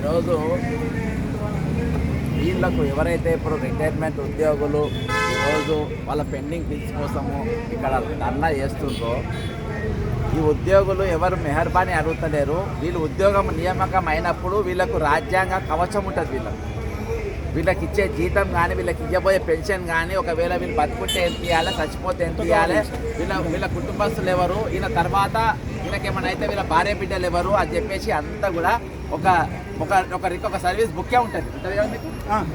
ఈరోజు వీళ్ళకు ఎవరైతే ఇప్పుడు రిటైర్మెంట్ ఉద్యోగులు ఈరోజు వాళ్ళ పెండింగ్ బిల్స్ కోసము ఇక్కడ ధర్నా చేస్తుండ్రో ఈ ఉద్యోగులు ఎవరు మెహర్బానీ అడుగుతలేరు. వీళ్ళు ఉద్యోగం నియామకం అయినప్పుడు వీళ్ళకు రాజ్యాంగ కవచం ఉంటుంది వీళ్ళకు. వీళ్ళకి ఇచ్చే జీతం కానీ వీళ్ళకి ఇవ్వబోయే పెన్షన్ కానీ ఒకవేళ వీళ్ళు బతుకుంటే ఎంత ఇవ్వాలి చచ్చిపోతే ఎంత ఇవ్వాలి వీళ్ళ వీళ్ళ కుటుంబస్తులు ఎవరు ఈయన తర్వాత వీళ్ళకి ఏమైనా అయితే వీళ్ళ భార్య బిడ్డలు ఎవరు అని చెప్పేసి అంతా కూడా ఒక ఒక ఒకరికి ఒక సర్వీస్ బుక్కే ఉంటుంది. ఉంటుంది కదా మీకు?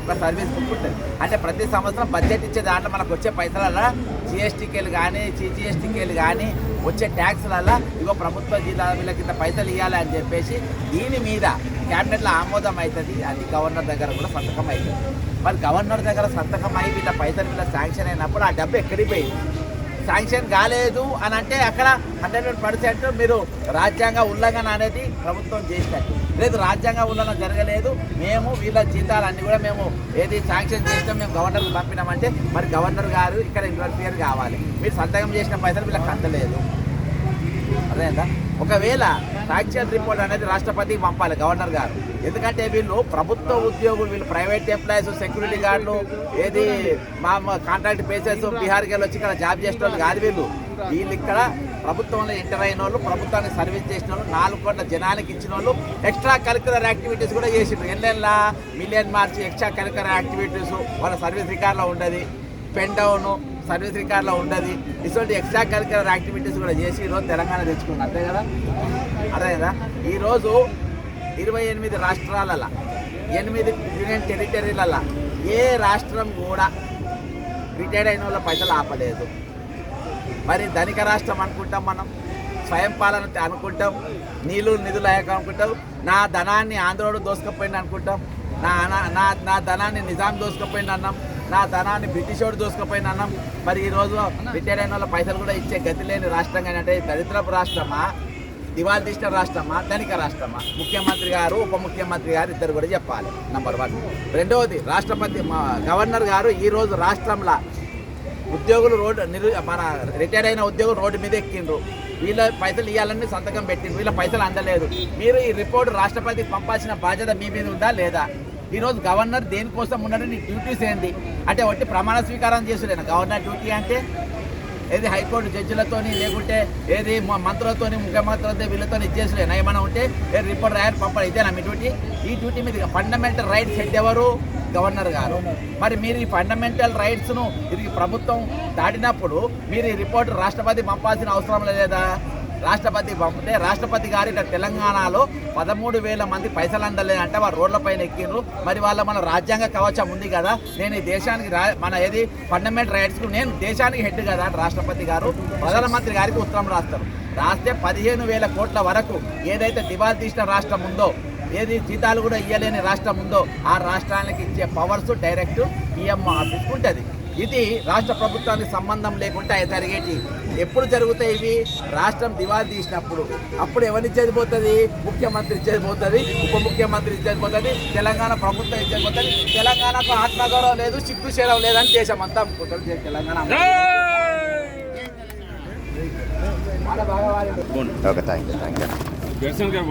ఒక సర్వీస్ బుక్ ఉంటుంది. అంటే ప్రతి సంవత్సరం బడ్జెట్ ఇచ్చే దాంట్లో మనకు వచ్చే పైసలలో జిఎస్టీకేలు కానీ సిజిఎస్టీకేలు కానీ వచ్చే ట్యాక్స్లలో ఇగో ప్రభుత్వ జిల్లా వీళ్ళకి ఇంత పైసలు ఇవ్వాలి అని చెప్పేసి దీని మీద క్యాబినెట్లో ఆమోదం అవుతుంది అది గవర్నర్ దగ్గర కూడా సంతకం అవుతుంది మరి గవర్నర్ దగ్గర సంతకం అయి వీళ్ళ పైసలు వీళ్ళ శాంక్షన్ అయినప్పుడు ఆ డబ్బు ఎక్కడికి పోయింది? శాంక్షన్ కాలేదు అని అంటే అక్కడ హండ్రెడ్ పర్సెంట్ మీరు రాజ్యాంగ ఉల్లంఘన అనేది ప్రభుత్వం చేసినట్టు. లేదు రాజ్యాంగ ఉల్లంఘన జరగలేదు. మేము వీళ్ళ జీతాలన్నీ కూడా మేము ఏది శాంక్షన్ చేసినాం మేము గవర్నర్కి పంపినామంటే మరి గవర్నర్ గారు ఇక్కడ ఇంటర్ఫియర్ కావాలి. మీరు సంతకం చేసిన పైసలు వీళ్ళకి అందలేదు. అదేందా ఒకవేళ ఫ్యాక్చర్ రిపోర్ట్ అనేది రాష్ట్రపతికి పంపాలి గవర్నర్ గారు. ఎందుకంటే వీళ్ళు ప్రభుత్వ ఉద్యోగులు వీళ్ళు ప్రైవేట్ ఎంప్లాయీస్ సెక్యూరిటీ గార్డులు ఏది మా కాంట్రాక్ట్ బేసెస్ బీహార్కి వెళ్ళి వచ్చి ఇక్కడ జాబ్ చేసిన వాళ్ళు కాదు వీళ్ళు. వీళ్ళు ఇక్కడ ప్రభుత్వంలో ఎంటర్ అయిన వాళ్ళు ప్రభుత్వానికి సర్వీస్ చేసిన వాళ్ళు నాలుగు కోట్ల జనానికి ఇచ్చిన వాళ్ళు ఎక్స్ట్రా కరికులర్ యాక్టివిటీస్ కూడా చేసిండ్రు. ఎన్నెల్లా మిలియన్ మార్చి ఎక్స్ట్రా కరికులర్ యాక్టివిటీస్ వాళ్ళ సర్వీస్ రికార్డులో ఉండదు. పెన్ డౌను సర్వీస్ రికార్డులో ఉండదు. ఇటువంటి ఎక్స్ట్రా కరికులర్ యాక్టివిటీస్ కూడా చేసి ఈరోజు తెలంగాణ తెచ్చుకుంది అంతే కదా? అదే కదా? ఈరోజు ఇరవై ఎనిమిది రాష్ట్రాలలో ఎనిమిది యూనియన్ టెరిటరీలలో ఏ రాష్ట్రం కూడా రిటైర్డ్ అయిన వాళ్ళ పైసలు ఆపలేదు. మరి ధనిక రాష్ట్రం అనుకుంటాం మనం స్వయం పాలన అనుకుంటాం నీళ్ళు నిధులు అయ్యాక అనుకుంటాం నా ధనాన్ని ఆంధ్రోడు దోసుకపోయింది అనుకుంటాం నా నా నా ధనాన్ని నిజాం దోసుకపోయింది అన్నాం నా ధనాన్ని బ్రిటిష్ వాడు దోసుకపోయింది అన్నాం. మరి ఈరోజు రిటైర్ అయిన వాళ్ళ పైసలు కూడా ఇచ్చే గతి లేని రాష్ట్రం కానీ అంటే దరిద్రపు రాష్ట్రమా? దివాళ తీసిన రాష్ట్రమా? ధనిక రాష్ట్రమా? ముఖ్యమంత్రి గారు ఉప ముఖ్యమంత్రి గారు ఇద్దరు కూడా చెప్పాలి. నంబర్ వన్ రెండవది రాష్ట్రపతి మా గవర్నర్ గారు ఈరోజు రాష్ట్రంలో ఉద్యోగులు రోడ్డు నిరు మన రిటైర్ అయిన ఉద్యోగులు రోడ్డు మీద ఎక్కిండ్రు. వీళ్ళ పైసలు ఇవ్వాలని సంతకం పెట్టిండ్రు. వీళ్ళ పైసలు అందలేదు. మీరు ఈ రిపోర్ట్ రాష్ట్రపతికి పంపాల్సిన బాధ్యత మీ మీద ఉందా లేదా? ఈరోజు గవర్నర్ దేనికోసం ఉన్నాడు నీ డ్యూటీస్ ఏంటి అంటే ఒకటి ప్రమాణ స్వీకారం చేసులేను గవర్నర్ డ్యూటీ అంటే ఏది హైకోర్టు జడ్జిలతోని లేకుంటే ఏది మంత్రులతోని ముఖ్యమంత్రులతో వీళ్ళతో ఇచ్చేసలేనా ఏమైనా ఉంటే ఏది రిపోర్ట్ రాయాలి పంపాలి. ఇదేనా మీ డ్యూటీ ఈ డ్యూటీ మీద ఫండమెంటల్ రైట్స్ హెడ్ ఎవరు? గవర్నర్ గారు. మరి మీరు ఈ ఫండమెంటల్ రైట్స్ను ఇది ప్రభుత్వం దాటినప్పుడు మీరు ఈ రిపోర్ట్ రాష్ట్రపతి పంపాల్సిన అవసరం లేదా? రాష్ట్రపతి పంపితే రాష్ట్రపతి గారు ఇట్లా తెలంగాణలో పదమూడు వేల మంది పైసలు అందలేదంటే వారు రోడ్లపైన ఎక్కిండ్రు మరి వాళ్ళ మన రాజ్యాంగ కవచం ఉంది కదా. నేను ఈ దేశానికి రా మన ఏది ఫండమెంటల్ రైట్స్కు నేను దేశానికి హెడ్ కదా రాష్ట్రపతి గారు. ప్రధానమంత్రి గారికి ఉత్తరం రాస్తారు. రాస్తే పదిహేను వేల కోట్ల వరకు ఏదైతే దివాళీ తీసిన రాష్ట్రం ఉందో ఏది జీతాలు కూడా ఇవ్వలేని రాష్ట్రం ఉందో ఆ రాష్ట్రానికి ఇచ్చే పవర్స్ డైరెక్ట్ పిఎం ఆఫీస్కి ఉంటుంది. ఇది రాష్ట్ర ప్రభుత్వానికి సంబంధం లేకుండా జరిగేటి. ఎప్పుడు జరుగుతాయి ఇవి? రాష్ట్రం దివాళీ తీసినప్పుడు. అప్పుడు ఎవరిని ఇచ్చేదిపోతుంది ముఖ్యమంత్రి ఇచ్చేదిపోతుంది ఉప ముఖ్యమంత్రి ఇచ్చేదిపోతుంది తెలంగాణ ప్రభుత్వం ఇచ్చేదిపోతుంది తెలంగాణకు ఆత్మగౌరవం లేదు సిగ్గు శరం లేదని దేశం అంతా Telangana. Okay thank you thank you